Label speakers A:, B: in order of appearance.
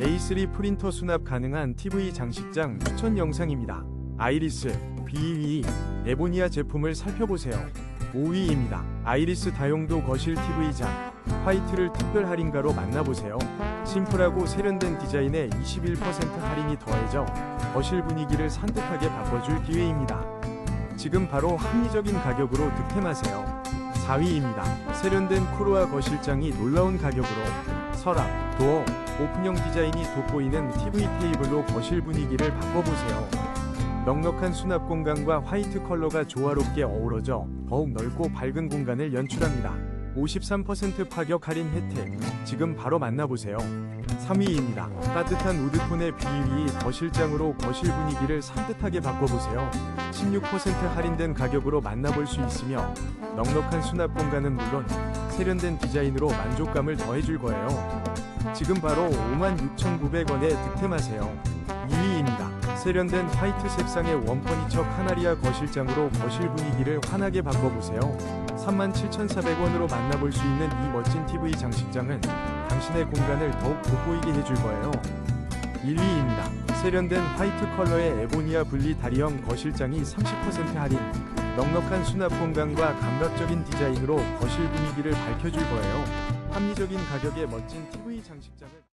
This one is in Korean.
A: A3 프린터 수납 가능한 TV 장식장 추천 영상입니다. 아이리스, BE, 에보니아 제품을 살펴보세요. 5위입니다. 아이리스 다용도 거실 TV장 화이트를 특별 할인가로 만나보세요. 심플하고 세련된 디자인에 21% 할인이 더해져 거실 분위기를 산뜻하게 바꿔줄 기회입니다. 지금 바로 합리적인 가격으로 득템하세요. 4위입니다. 세련된 쿠르와 거실장이 놀라운 가격으로 서랍, 도어, 오픈형 디자인이 돋보이는 TV 테이블로 거실 분위기를 바꿔보세요. 넉넉한 수납 공간과 화이트 컬러가 조화롭게 어우러져 더욱 넓고 밝은 공간을 연출합니다. 53% 파격 할인 혜택 지금 바로 만나보세요. 3위입니다. 따뜻한 우드톤의 비위 거실장으로 거실 분위기를 산뜻하게 바꿔보세요. 16% 할인된 가격으로 만나볼 수 있으며 넉넉한 수납 공간은 물론 세련된 디자인으로 만족감을 더해줄 거예요. 지금 바로 56,900원에 득템하세요. 2위입니다. 세련된 화이트 색상의 원퍼니처 카나리아 거실장으로 거실 분위기를 환하게 바꿔보세요. 37,400원으로 만나볼 수 있는 이 멋진 TV 장식장은 당신의 공간을 더욱 돋보이게 해줄 거예요. 1위입니다. 세련된 화이트 컬러의 에보니아 분리 다리형 거실장이 30% 할인. 넉넉한 수납 공간과 감각적인 디자인으로 거실 분위기를 밝혀줄 거예요. 합리적인 가격의 멋진 TV 장식장을